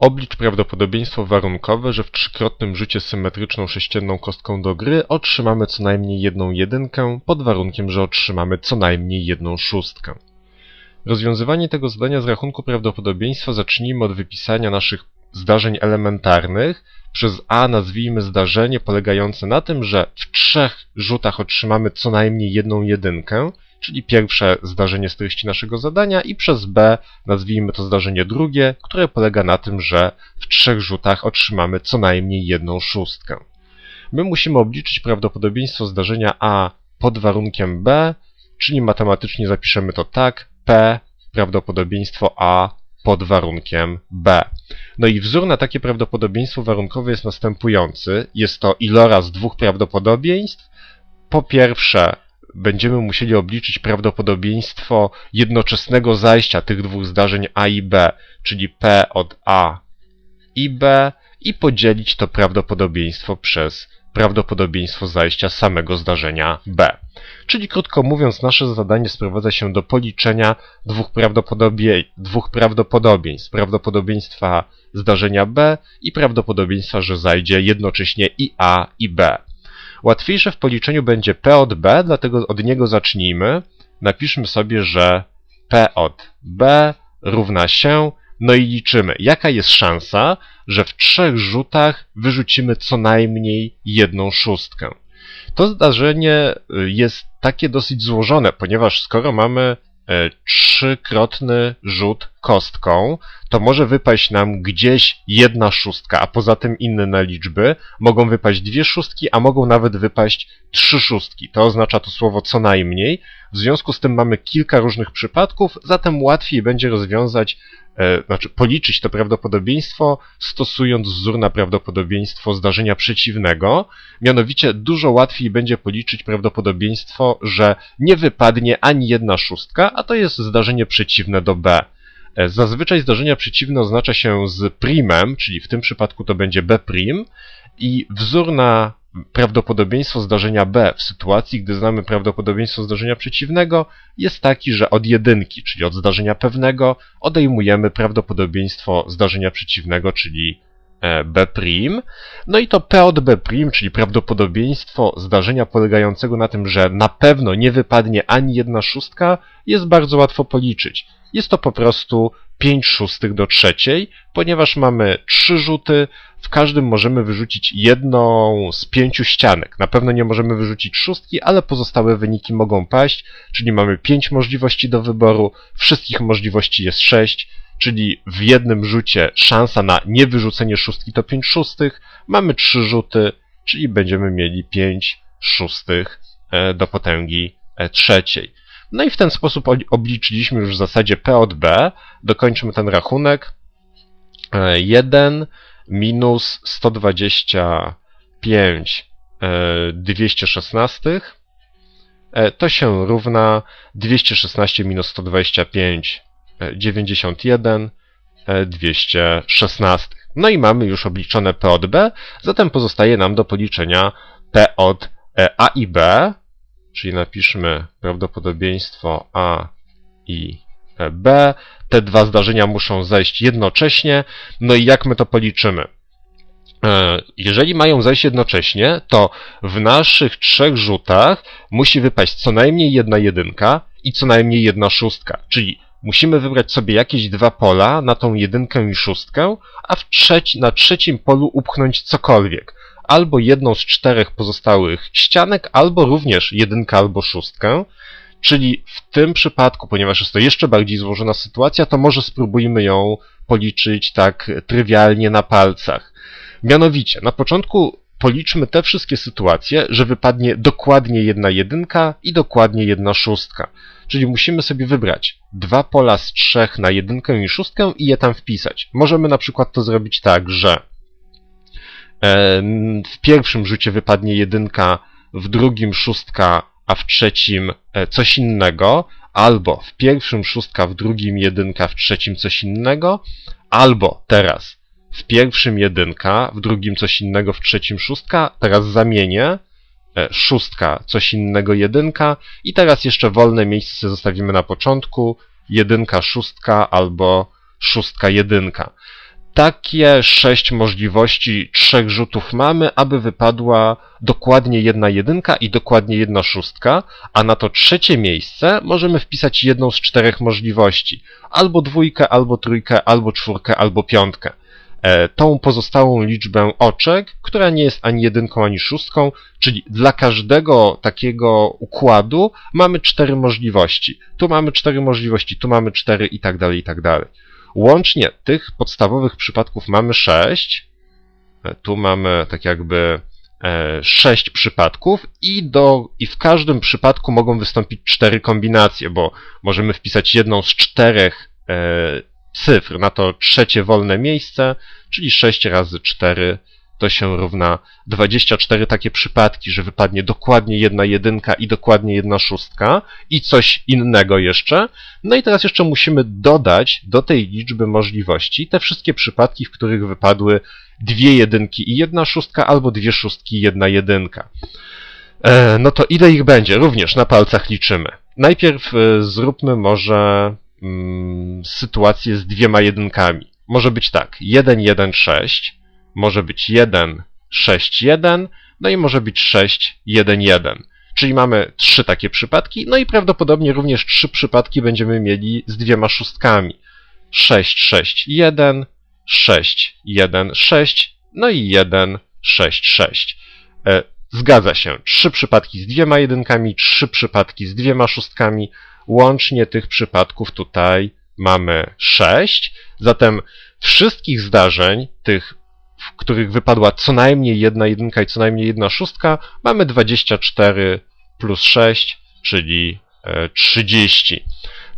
Oblicz prawdopodobieństwo warunkowe, że w trzykrotnym rzucie symetryczną sześcienną kostką do gry otrzymamy co najmniej jedną jedynkę, pod warunkiem, że otrzymamy co najmniej jedną szóstkę. Rozwiązywanie tego zadania z rachunku prawdopodobieństwa zacznijmy od wypisania naszych zdarzeń elementarnych. Przez A nazwijmy zdarzenie polegające na tym, że w trzech rzutach otrzymamy co najmniej jedną jedynkę, czyli pierwsze zdarzenie z treści naszego zadania i przez B nazwijmy to zdarzenie drugie, które polega na tym, że w trzech rzutach otrzymamy co najmniej jedną szóstkę. My musimy obliczyć prawdopodobieństwo zdarzenia A pod warunkiem B, czyli matematycznie zapiszemy to tak, P prawdopodobieństwo A pod warunkiem B. No i wzór na takie prawdopodobieństwo warunkowe jest następujący. Jest to iloraz dwóch prawdopodobieństw. Po pierwsze, będziemy musieli obliczyć prawdopodobieństwo jednoczesnego zajścia tych dwóch zdarzeń A i B, czyli P od A i B i podzielić to prawdopodobieństwo przez prawdopodobieństwo zajścia samego zdarzenia B. Czyli krótko mówiąc, nasze zadanie sprowadza się do policzenia dwóch, prawdopodobie... dwóch prawdopodobieństw. Prawdopodobieństwa zdarzenia B i prawdopodobieństwa, że zajdzie jednocześnie i A i B. Łatwiejsze w policzeniu będzie P od B, dlatego od niego zacznijmy. Napiszmy sobie, że P od B równa się, no i liczymy, jaka jest szansa, że w trzech rzutach wyrzucimy co najmniej jedną szóstkę. To zdarzenie y, jest takie dosyć złożone, ponieważ skoro mamy E, trzykrotny rzut kostką, to może wypaść nam gdzieś jedna szóstka, a poza tym inne liczby. Mogą wypaść dwie szóstki, a mogą nawet wypaść trzy szóstki. To oznacza to słowo co najmniej. W związku z tym mamy kilka różnych przypadków, zatem łatwiej będzie rozwiązać E, znaczy policzyć to prawdopodobieństwo stosując wzór na prawdopodobieństwo zdarzenia przeciwnego. Mianowicie dużo łatwiej będzie policzyć prawdopodobieństwo, że nie wypadnie ani jedna szóstka, a to jest zdarzenie przeciwne do B. E, zazwyczaj zdarzenia przeciwne oznacza się z primem, czyli w tym przypadku to będzie B i wzór na prawdopodobieństwo zdarzenia B w sytuacji, gdy znamy prawdopodobieństwo zdarzenia przeciwnego, jest taki, że od jedynki, czyli od zdarzenia pewnego, odejmujemy prawdopodobieństwo zdarzenia przeciwnego, czyli e, B'. No i to P od B', czyli prawdopodobieństwo zdarzenia polegającego na tym, że na pewno nie wypadnie ani jedna szóstka, jest bardzo łatwo policzyć. Jest to po prostu 5 szóstych do trzeciej, ponieważ mamy trzy rzuty, w każdym możemy wyrzucić jedną z pięciu ścianek. Na pewno nie możemy wyrzucić szóstki, ale pozostałe wyniki mogą paść, czyli mamy pięć możliwości do wyboru, wszystkich możliwości jest sześć, czyli w jednym rzucie szansa na niewyrzucenie szóstki to 5 szóstych, mamy trzy rzuty, czyli będziemy mieli 5 szóstych e, do potęgi e, trzeciej. No i w ten sposób obliczyliśmy już w zasadzie P od B. Dokończymy ten rachunek. 1 e, minus 125 216 e, e, to się równa 216 minus 125 91 216. No i mamy już obliczone P od B, zatem pozostaje nam do policzenia P od A i B, czyli napiszmy prawdopodobieństwo A i B. Te dwa zdarzenia muszą zajść jednocześnie. No i jak my to policzymy? E, jeżeli mają zajść jednocześnie, to w naszych trzech rzutach musi wypaść co najmniej jedna jedynka i co najmniej jedna szóstka. Czyli musimy wybrać sobie jakieś dwa pola na tą jedynkę i szóstkę, a trzeci, na trzecim polu upchnąć cokolwiek albo jedną z czterech pozostałych ścianek, albo również jedynkę albo szóstkę. Czyli w tym przypadku, ponieważ jest to jeszcze bardziej złożona sytuacja, to może spróbujmy ją policzyć tak trywialnie na palcach. Mianowicie, na początku policzmy te wszystkie sytuacje, że wypadnie dokładnie jedna jedynka i dokładnie jedna szóstka. Czyli musimy sobie wybrać dwa pola z trzech na jedynkę i szóstkę i je tam wpisać. Możemy na przykład to zrobić tak, że w pierwszym rzucie wypadnie jedynka, w drugim szóstka, a w trzecim e, coś innego, albo w pierwszym szóstka, w drugim jedynka, w trzecim coś innego, albo teraz w pierwszym jedynka, w drugim coś innego, w trzecim szóstka, teraz zamienię, e, szóstka, coś innego, jedynka. I teraz jeszcze wolne miejsce zostawimy na początku, jedynka, szóstka albo szóstka, jedynka. Takie sześć możliwości trzech rzutów mamy, aby wypadła dokładnie jedna jedynka i dokładnie jedna szóstka, a na to trzecie miejsce możemy wpisać jedną z czterech możliwości. Albo dwójkę, albo trójkę, albo czwórkę, albo piątkę. E, tą pozostałą liczbę oczek, która nie jest ani jedynką, ani szóstką, czyli dla każdego takiego układu mamy cztery możliwości. Tu mamy cztery możliwości, tu mamy cztery i tak dalej, i tak dalej. Łącznie tych podstawowych przypadków mamy sześć. E, Tu mamy tak jakby e, sześć przypadków i, do, i w każdym przypadku mogą wystąpić cztery kombinacje, bo możemy wpisać jedną z czterech e, cyfr na to trzecie wolne miejsce, czyli 6 razy 4 to się równa 24 takie przypadki, że wypadnie dokładnie jedna jedynka i dokładnie jedna szóstka i coś innego jeszcze. No i teraz jeszcze musimy dodać do tej liczby możliwości te wszystkie przypadki, w których wypadły dwie jedynki i jedna szóstka, albo dwie szóstki i jedna jedynka. E, no to ile ich będzie? Również na palcach liczymy. Najpierw e, zróbmy może mm, sytuację z dwiema jedynkami. Może być tak, 1, 1, 6, może być 1, 6, 1, no i może być 6, 1, 1. Czyli mamy trzy takie przypadki, no i prawdopodobnie również trzy przypadki będziemy mieli z dwiema szóstkami. 6, 6, 1, 6, 1, 6, no i 1, 6, 6. E, Zgadza się. Trzy przypadki z dwiema jedynkami, trzy przypadki z dwiema szóstkami. Łącznie tych przypadków tutaj mamy sześć. Zatem wszystkich zdarzeń, tych, w których wypadła co najmniej jedna jedynka i co najmniej jedna szóstka, mamy 24 plus 6, czyli e, 30.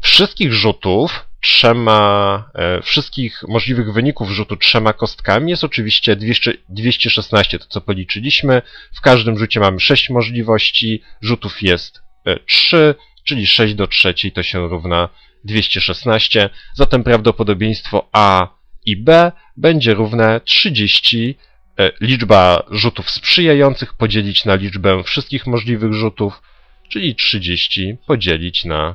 Wszystkich rzutów trzema, e, wszystkich możliwych wyników rzutu trzema kostkami jest oczywiście 200, 216, to co policzyliśmy. W każdym rzucie mamy 6 możliwości, rzutów jest e, 3, czyli 6 do trzeciej to się równa 216. Zatem prawdopodobieństwo A i B będzie równe 30, e, liczba rzutów sprzyjających podzielić na liczbę wszystkich możliwych rzutów, czyli 30 podzielić na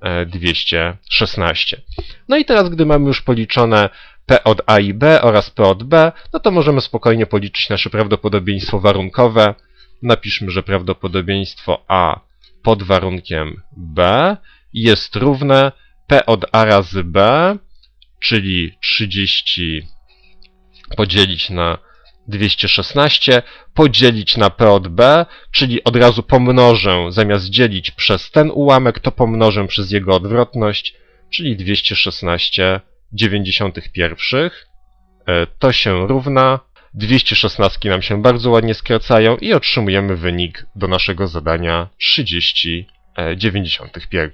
e, 216. No i teraz, gdy mamy już policzone P od A i B oraz P od B, no to możemy spokojnie policzyć nasze prawdopodobieństwo warunkowe. Napiszmy, że prawdopodobieństwo A pod warunkiem B jest równe P od A razy B, czyli 30 podzielić na 216, podzielić na P od B, czyli od razu pomnożę, zamiast dzielić przez ten ułamek, to pomnożę przez jego odwrotność, czyli 216 91. E, To się równa. 216 nam się bardzo ładnie skracają i otrzymujemy wynik do naszego zadania 30 91.